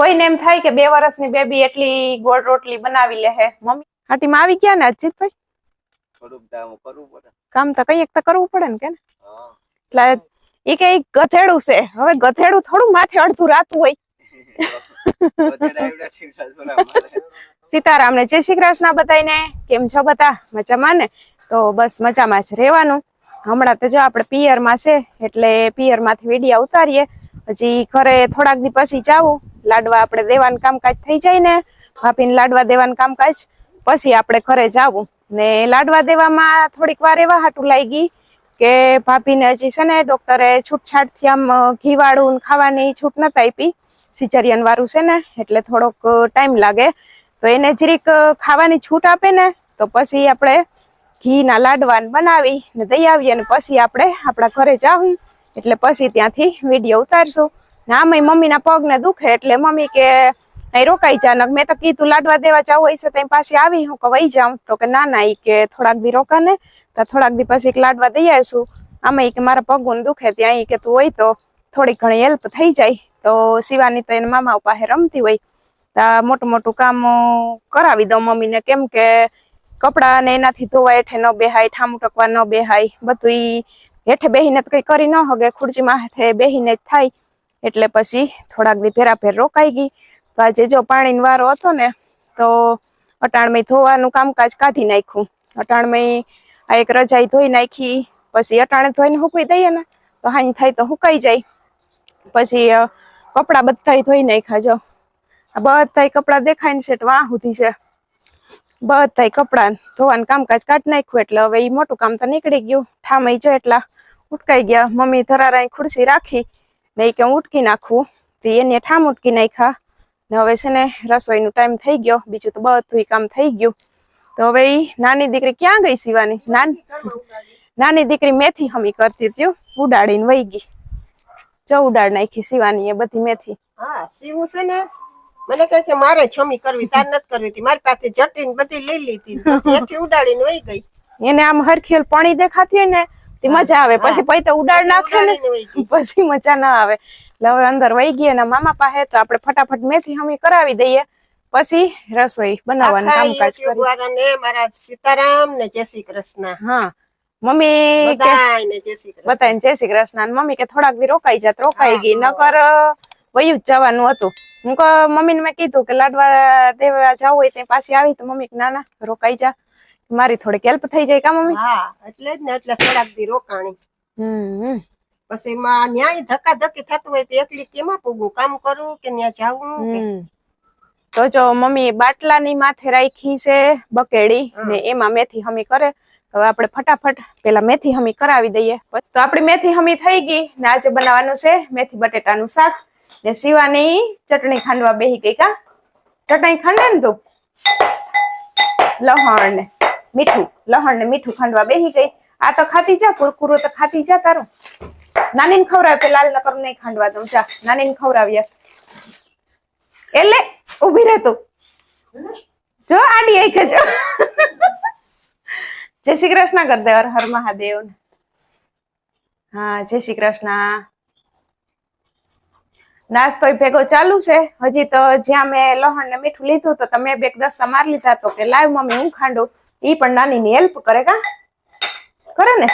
કોઈને એમ થાય કે બે વર્ષની બેબી એટલી ગોળ રોટલી બનાવી લે હે. મમ્મી હાટીમાં આવી ગયા ને અજીતભાઈ? કામ તો કઈ એક તો કરવું પડે ને કે ને? એટલે એ કે ગધેડું છે. હવે ગધેડું થોડું માથે અડધું રાતું હોય. સીતારામ ને જય શ્રી કૃષ્ણ બધાને કેમ છો બધા? મજામાં ને? તો બસ મજામાં જ રહેવાનું. હમણાં તો જો આપણે પિયરમાં છે એટલે પિયરમાંથી વિડીયા ઉતારીએ. પછી ઘરે થોડાક દી પછી જાવું. લાડવા આપણે દેવાનું કામકાજ થઈ જાય ને, ભાભીને લાડવા દેવાનું કામકાજ, પછી આપણે ઘરે જાવું ને લાડવા દેવામાં થોડીક વાર એવા હાટું લાગી કે ભાભીને હજી છે ને ડોક્ટરે છૂટછાટથી આમ ઘીવાળું ખાવાની છૂટ નતા આપી. સિચરિયન વાળું છે ને, એટલે થોડોક ટાઈમ લાગે. તો એને જરીક ખાવાની છૂટ આપે ને, તો પછી આપણે ઘીના લાડવાને બનાવી ને દઈ આવીએ ને પછી આપણે આપણા ઘરે જાઉં એટલે પછી ત્યાંથી વીડિયો ઉતારશું. ને આમાંય મમ્મીના પગને દુખે એટલે મમ્મી કે, અહીં રોકાઈ જા. મેં તો કીધું, લાડવા દેવા જાવ હોય છે ત્યાં પાછી આવી હું કે વહી જાઉં. તો કે, ના ના એ કે થોડાક દી રોકા ને, તો થોડાક દી પછી લાડવા દઈ આવીશું. આમાં કે, મારા પગું દુખે ત્યાં કે, તું હોય તો થોડી ઘણી હેલ્પ થઈ જાય. તો શિવાની તો એના મામા પાસે રમતી હોય. તા મોટું મોટું કામ કરાવી દઉં મમ્મીને કેમ કે કપડાં ને એનાથી ધોવાય હેઠે ન બેહાય, ઠામું ટકવા ન બેહાય. બધું હેઠે બેહીને તો કઈ કરી ન હગે, ખુરશીમાં હાથે બેહીને જ થાય. એટલે પછી થોડાક દી ફેરાફેર રોકાઈ ગઈ. તો આજે જો પાણીનો વારો હતો ને, તો અટાણમય ધોવાનું કામકાજ કાઢી નાખ્યું. અટાણમય આ એક રજાઈ ધોઈ નાખી, પછી અટાણે ધોઈને હુકવી દઈએ ને, તો હાઈ થાય તો હુકાઈ જાય. પછી કપડાં બધાય ધોઈ નાખ્યા જો. આ બધાય કપડાં દેખાય ને છે વાહ સુધી છે. બધાય કપડાં ધોવાનું કામકાજ કાઢી નાખ્યું, એટલે હવે એ મોટું કામ તો નીકળી ગયું. ઠામઈ જો એટલા ઉટકાઈ ગયા. મમ્મી ધરારા ખુરશી રાખી ને કે હું ઉટકી નાખું તો એને ઠામ ઉટકી નાખ્યા. ને હવે છે ને રસોઈનું ટાઈમ થઈ ગયો. બીજું તો બધું કામ થઈ ગયું. તો હવે ઈ નાની દીકરી ક્યાં ગઈ સીવાની નાની નાની દીકરી મેથી હમી કરતી હતી ઉડાડીને વહી ગઈ. જો ઉડાડ નાખી સીવાની એ બધી મેથી. હા સીવું છે ને મને કહે કે મારે છમી કરવી તાર નથી કરવી હતી મારી પાસે જટીને બધી લઈ લીધી. એથી ઉડાડીને વહી ગઈ. એને આમ હરખેલ પાણી દેખાતી હોય ને તે મજા આવે. પછી પછી તો ઉડાડ નાખે ને પછી મજા ના આવે. એટલે હવે અંદર વહી ગઈ એના મામા પાસે તો આપણે ફટાફટ મેથી હમી કરાવી દઈએ. પછી રસોઈ બનાવવાનું કામકાજ કરી મારા સીતારામ ને જય શ્રી કૃષ્ણ. હા. મમ્મી કે બધાયને જય શ્રી કૃષ્ણ. મમ્મી કે થોડાક દી રોકાઈ જાત રોકાઈ ગઈ. નકર વયુ જ જવાનું હતું. હું કહું મમ્મીને મેં કીધું કે લાડવા દેવા જવું હોય તે પાછી આવી. તો મમ્મી કે ના ના રોકાઈ જા. મારી થોડીક હેલ્પ થઈ જાય કા મમ્મી? હા એટલે જ ને એટલે થોડાક દી રોકાણી. હમ. પછી માં ન્યાય ધક્કા ધક્કી થતું હોય તો એકલી કેમાં પૂગું કામ કરું કે ન્યા જાવું તો જો મમ્મી બાટલાની માથે રાખી છે બકેડી ને એમાં મેથી હમી કરે. હવે આપણે ફટાફટ પેલા મેથી હમી કરાવી દઈએ. તો આપણી મેથી હમી થઈ ગઈ ને આજે બનાવવાનું છે મેથી બટેટાનું શાક. ને શિવાની ચટણી ખાંડવા બેહી ગઈ કા? ચટણી ખાંડે ને તું? લહણ ને મીઠું, લહણ ને મીઠું ખાંડવા બેહી ગઈ. આ તો ખાતી જા, કુરકુરો તો ખાતી જા તારું. નાનીને ખવડાવે પેલા લાલ નકર નહીં ખાંડવા દઉં. જા નાની ખવડાવીએ. એટલે ઊભી રહે જો, આડી આઈ કે જો. જય શ્રી કૃષ્ણ કર દે હર મહાદેવ. હા, જય શ્રી કૃષ્ણ. નાસ્તો ભેગો ચાલુ છે. હજી તો જ્યાં મેં લહણ ને મીઠું લીધું તો તમે બે એક દસ્તા મારી લીધા તો કે લાવ મમ્મી હું ખાંડું. ઈ પણ નાની ની હેલ્પ કરે કા? કરે ને?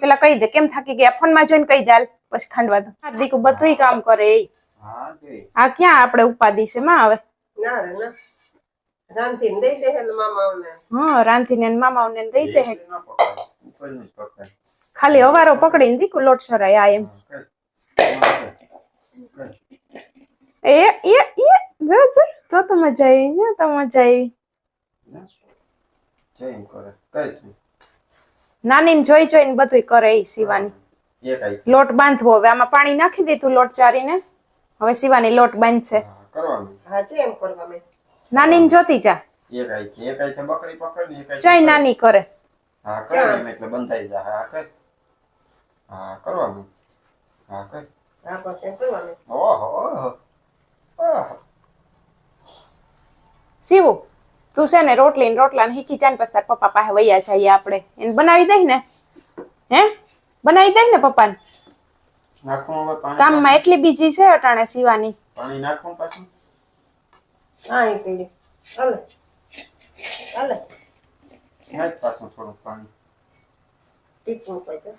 પેલા કહી દે કેમ થાકી ગયા? ફોનમાં જોઈને કહી દે હાલ પછી ખાંડવા દો. આ દીકુ બધું કામ કરે એ આ ક્યાં આપણે ઉપાધિ છે માં હવે. ખાલી અવારો પકડીને દીકુ લોટ સરાય આ એમ. એ તો મજા આવી છે તો મજા આવી? નાની જોઈ જોઈને બધું કરે એ શિવાની લોટ બાંધવો. હવે આમાં પાણી નાખી દીધું લોટ ચારીને. હવે સીવાની લોટ બાંધશે. કરવાનું. નાની જોતી જા. એક આઈ છે. એક આઈ છે બકરી પકડ ને એક આઈ છે જોઈ નાની કરે. હા કર એટલે બંધાઈ જાય હા કર. હા કરવાનું. હા કર. હા બસ એમ કરવા મેં. ઓહો. ઓહો. શિવું તું છે ને રોટલી ને રોટલા ને હીકી જાય ને પછી તાર પપ્પા પાસે વૈયા જઈએ આપણે. એને બનાવી દઈ ને. હે? બનાવી દઈ ને પપ્પાને. કામમાં એટલી બીજી છે અટાણે સીવાની. પાણી નાખવું પાછું. હા એ પીડી. હાલે. હાલે. નાખ પાછું થોડું પાણી. ટીપું પછી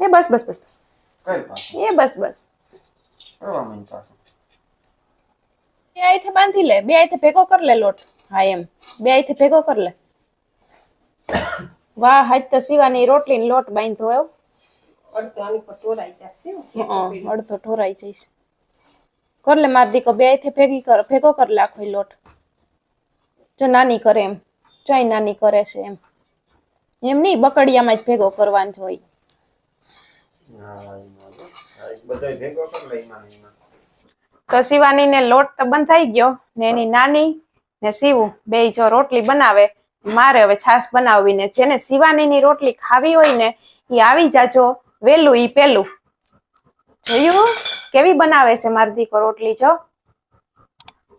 એ બસ બસ બસ બસ. એ બસ બસ. કરવા માંડ પાછું. બે આઈથે બાંધી લે, બે આઈથે ભેગો કર લે લોટ. હા, એમ. બે આઈથે ભેગો કર લે. વાહ, હાજ તો સીવાની રોટલી લોટ બાંધો એવો અડધો ઠોરાઈ જઈશ. કર લે માર દીકો, બે આઈથે ભેગી કર, ભેગો કર લે આખો લોટ. જો નાની કરે એમ. ચોય નાની કરે છે એમ. એમ નહીં બકડિયામાં જ ભેગો કરવાનો જ હોય. બધાય ભેગો કર લઈ એમાં ને એમાં. તો શિવાની ને લોટ તો બંધ થઈ ગયો ને એની નાની ને શિવું બે જો રોટલી બનાવે, મારે હવે છાશ બનાવવી ને જેને શિવાની ની રોટલી ખાવી હોય ને એ આવી જાજો, વેલું ઈ પેલું. જોયું? કેવી બનાવે છે મારી દીકો રોટલી જો?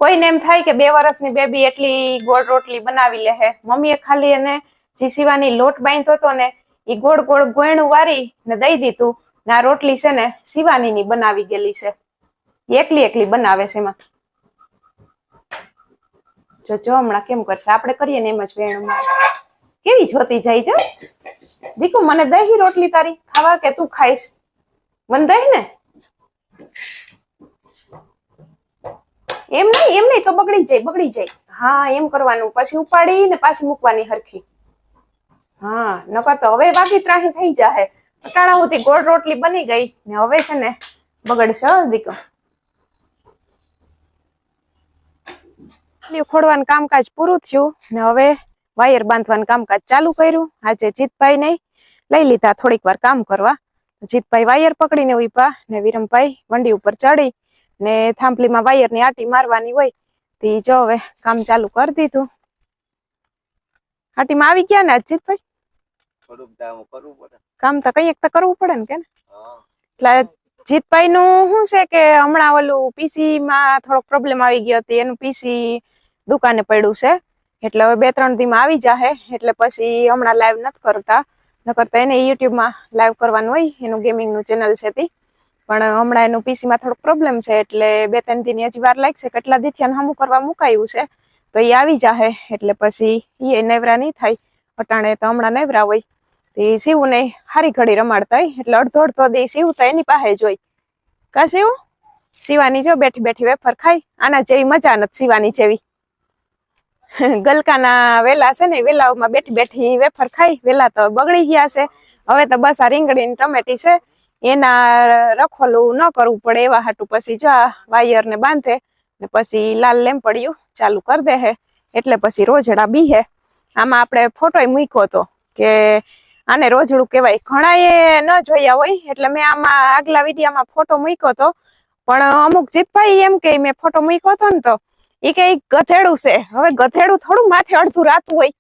કોઈને એમ થાય કે બે વર્ષની બેબી એટલી ગોળ રોટલી બનાવી લે મમ્મીએ ખાલી એને જે શિવાની લોટ બાંધતો હતો ને એ ગોળ ગોળ ગોયણું વારી ને દઈ દીધું. ને આ રોટલી છે ને શિવાની ની બનાવી ગયેલી છે. એકલી એકલી બનાવે છે એમાં. જો જો, હમણાં કેમ કરશે? આપણે કરીએ ને એમ જ વેણ કેવી જોતી જાય છે? દીકુ, મને દહી રોટલી તારી. ખાવા કે તું ખાઈશ? મને દહી ને? એમ નહીં એમ નહીં તો બગડી જાય બગડી જાય. હા, એમ કરવાનું. પછી ઉપાડી ને પાછી મૂકવાની હરખી. હા, નકર તો હવે બાકી ત્રાહી થઈ જાહે. અટાણા સુધી ગોળ રોટલી બની ગઈ ને હવે છે ને બગડશે, હો દીકો ખોડવાનું કામકાજ પૂરું થયું ને હવે વાયર બાંધવાનું કામકાજ ચાલુ કર્યું. આજે જીતભાઈ ને લઈ લીધા થોડીક વાર કામ કરવા. જીતભાઈ વાયર પકડીને ઊભા ને વિરમભાઈ વંડી ઉપર ચડી ને થાંભલીમાં વાયરની આટી મારવાની હોય તે જો હવે કામ ચાલુ કરી દીધું. આટીમાં આવી ગયા ને આજ જીતભાઈ? કામ તો કંઈક તો કરવું પડે ને કે ને? એટલે જીતભાઈ નું શું છે કે હમણાં ઓલું પીસી માં થોડોક પ્રોબ્લેમ આવી ગયો હતી. એનું પીસી દુકાને પડ્યું છે. એટલે હવે બે ત્રણ દીમાં આવી જાહે. એટલે પછી હમણાં લાઈવ નથી કરતા. નકર તો એને યુટ્યુબમાં લાઈવ કરવાનું હોય, એનું ગેમિંગનું ચેનલ છે તે. પણ હમણાં એનું પીસીમાં થોડોક પ્રોબ્લેમ છે, એટલે બે ત્રણ દીની હજી વાર લાગશે. કેટલા દીથી હમું કરવા મુકાયું છે. તો એ આવી જાહે. એટલે પછી એ નવરા નહીં થાય. અટાણે તો હમણાં નવરા હોય. તે શિવું ને હારી ઘડી રમાડતા હોય એટલે અડધો અડધો દે શિવ તો એની પાસે જ હોય. કા શિવ? શિવાની જો બેઠી બેઠી વેફર ખાય. આના જેવી મજા નથી શિવાની જેવી. ગલકાના વેલા છે ને વેલાઓમાં બેઠી બેઠી વેફર ખાઈ, વેલા તો બગડી ગયા છે. હવે તો બસ આ રીંગણી ટમેટી છે, એના રખોલું ન કરવું પડે એવા હાટું. પછી જો આ વાયર ને બાંધે ને પછી લાલ લેમ્પડિયું ચાલુ કરી દે હે, એટલે પછી રોજડા બીહે આમાં આપણે ફોટો મૂક્યો હતો કે આને રોજડું કહેવાય. ઘણા એ ન જોયા હોય, એટલે મેં આમાં આગલા વિડીયામાં ફોટો મૂક્યો હતો પણ અમુક જીતભાઈ એમ કે મેં ફોટો મૂક્યો હતો ને તો એ કે ગધેડું છે. હવે ગધેડું થોડું માથે અડધું રાતું હોય.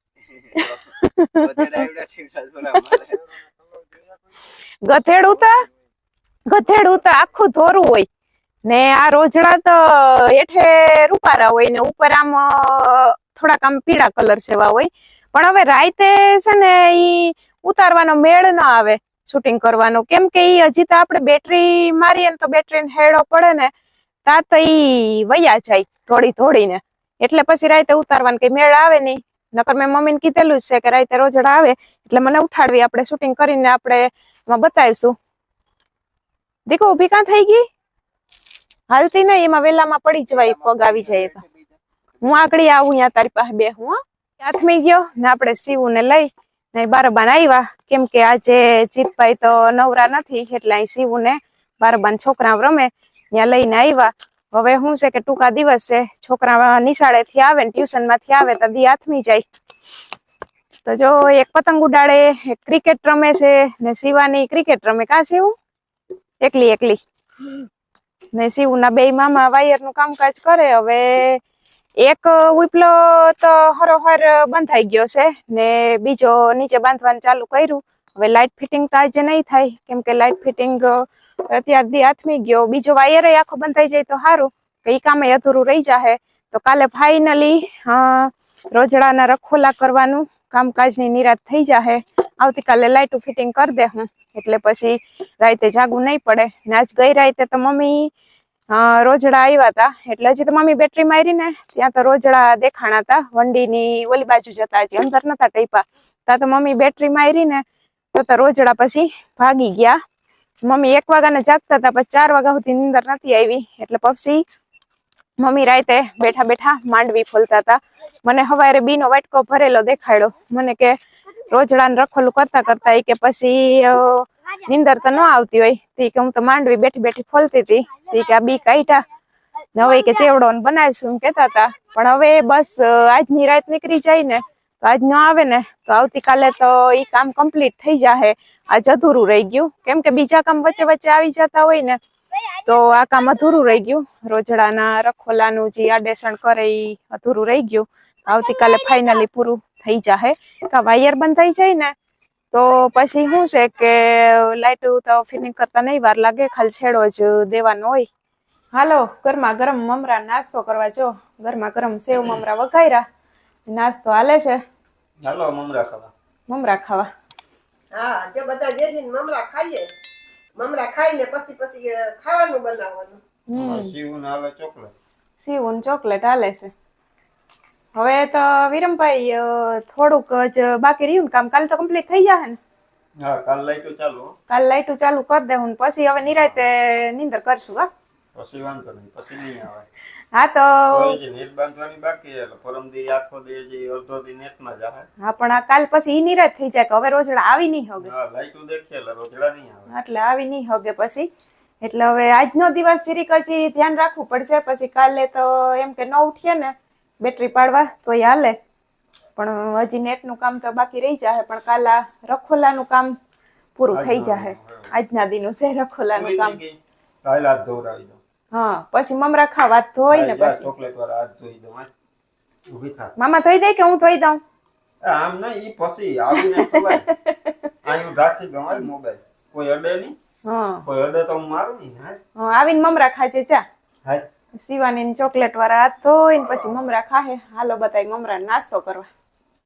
ગધેડું તો ગધેડું તો આખું ધોરું હોય. ને આ રોજડા તો એઠે રૂપારા હોય ને ઉપર આમ થોડાક આમ પીળા કલર જેવા હોય. પણ હવે રાતે છે ને ઈ ઉતારવાનો મેળ ન આવે શૂટિંગ કરવાનો. કેમ કે ઈ હજી તો આપણે બેટરી મારીએ ને તો બેટરીને હેડો પડે ને તા તો ઈ વયા જાય થોડી થોડીને. એટલે પછી રાતે ઉતારવાનું કઈ મેળ આવે નહીં. નકર મેં મમ્મીને કીધેલું છે કે રાતે રોજડા આવે. એટલે મને ઉઠાડવી, આપણે શૂટિંગ કરીને આપણે એમાં બતાવીશું. દીકો, ઊભી કાં થઈ ગઈ? હાલતી નહીં, એમાં વેલામાં પડી જવાય પગ આવી જાય તો. હું આગળ આવું ત્યાં તારી પાસે બે હું. હાથમી ગયો ને આપણે શિવું ને લઈ, ને બારબાન આવ્યા કેમ કે આજે જીતભાઈ તો નવરા નથી, એટલે અહીં શિવું ને બારબાન છોકરા રમે. ત્યાં લઈને આવ્યા. હવે શું છે કે ટૂંકા દિવસ છોકરા નિશાળેથી આવે ને ટ્યુશનમાંથી આવે તો દી હાથમી જાય. તો જો એક પતંગ ઉડાડે, એક ક્રિકેટ રમે છે ને શિવાની ક્રિકેટ રમે. કા શિવ? એકલી એકલી. ને શિવના બે મામા વાયરનું કામકાજ કરે. હવે એક ઉપલો તો હરોહર બંધાઈ ગયો છે ને બીજો નીચે બાંધવાનું ચાલુ કર્યું. હવે લાઇટ ફિટિંગ તો આજે નહીં થાય. કેમ કે લાઇટ ફિટિંગ અત્યારથી હાથમી ગયો. બીજો વાયર આખો બંધ થઈ જાય તો સારું કે એ કામે અધૂરું રહી જાહે. તો કાલે ફાઇનલી રોજડાના રખોલા કરવાનું કામકાજની નિરાત થઈ જાહે. આવતીકાલે લાઇટું ફિટિંગ કરી દે હું. એટલે પછી રાતે જાગવું નહીં પડે. ને આજ ગઈ રાતે તો મમ્મી રોજડા આવ્યા હતા એટલે હજી તો મમ્મી બેટરી મારી ત્યાં તો રોજડા દેખાણા હતા વંડીની ઓલી બાજુ જતા હજી. અંદર નતા ટેપા ત્યાં તો મમ્મી બેટરી મારી તો રોજડા પછી ભાગી ગયા. મમ્મી એક વાગ્યાને જાગતા હતા, પછી ચાર વાગ્યા સુધી નીંદર નથી આવી. એટલે પછી મમ્મી રાતે બેઠા બેઠા માંડવી ફોલતા હતા. મને હવારે બીનો વાટકો ભરેલો દેખાડ્યો. મને કે, રોજડાને રખોલું કરતા કરતા કે પછી નીંદર તો ન આવતી હોય. તી કે, હું તો માંડવી બેઠી બેઠી ફોલતી હતી. તી કે, આ બી કાઢ્યા. ને હવે કે ચેવડો ને બનાવીશું. એમ કેતા હતા. પણ હવે બસ આજની રાત નીકળી જાય ને તો આજ ન આવે ને, તો આવતીકાલે તો એ કામ કમ્પ્લીટ થઈ જાહે. આજ અધૂરું રહી ગયું. કેમ કે બીજા કામ વચ્ચે વચ્ચે આવી જતા હોય ને, તો આ કામ અધૂરું રહી ગયું. રોજડાના, રખોલાનું જે આડેસણ કરે એ અધૂરું રહી ગયું. આવતીકાલે ફાઇનલી પૂરું થઈ જાહે. કા વાયર બંધ થઈ જાય ને, તો પછી શું છે કે લાઇટ તો ફિટિંગ કરતા નહીં, વાર લાગે. ખાલી છેડો જ દેવાનો હોય. હાલો ગરમા ગરમ મમરા નાસ્તો કરવા જો. ગરમા ગરમ સેવ મમરા વઘાર્યા નાસ્તો હાલે છે? હાલો મમરા ખાવા. મમરા ખાવા. હા જે બધા બેસીને મમરા ખાઈએ. મમરા ખાઈને પછી પછી ખાવાનું બનાવવાનું. સીવું હાલે ચોકલેટ. સીવું ચોકલેટ હાલે છે. હવે તો વિરમભાઈ થોડુંક જ બાકી રહ્યું ને કામ. કાલ તો કમ્પ્લીટ થઈ જાય ને? હા કાલ લાઈટો ચાલુ કાલ લાઈટું ચાલુ કરી દેવું ને પછી હવે નિરાતે નીંદર કરશું હા? પછી વાંધો નહીં પછી નહીં આવે. હા તો નેટ બાંધવાની બાકી છે પરમ દી આખો દે જે અડધો દી નેટમાં જાહે હા પણ આ કાલ પછી ઈ નિરાત થઈ જાય કે હવે રોજડા આવી નહીં હોગે. હા લાઈટો દેખે એટલે રોજડા નહીં આવે. એટલે આવી નહીં હોગે પછી. એટલે હવે આજનો દિવસ જરીક હજી ધ્યાન રાખવું પડશે. પછી કાલે તો એમ કે ન ઉઠીએ ને બેટરી પાડવા તો એ હાલે. પણ હજી નેટનું કામ તો બાકી રહી જાય પણ કાલ આ રખોલાનું કામ પૂરું થઈ જાય આજના દિનું છે રખોલાનું કામ. કાલ હાથ ધોવડાવી હા પછી મમરા ખાવા ધોઈ ને પછી. ચોકલેટ વાળા હાથ ધોઈ દો હાથ. ઊભી થા. મામા ધોઈ દે કે હું ધોઈ દઉં? આમ ના ઈ પછી આવીને ખવાય આયું રાખી હાલ મોબાઈલ. કોઈ અડે નહીં. હા. કોઈ અડે તો હું મારું નહીં હા, આવીને મમરા ખાજે ચા હા. શિવાની ચોકલેટ વાળા હાથ ધોઈને પછી મમરા ખાહે. હાલો બતાય મમરા નાસ્તો કરવા.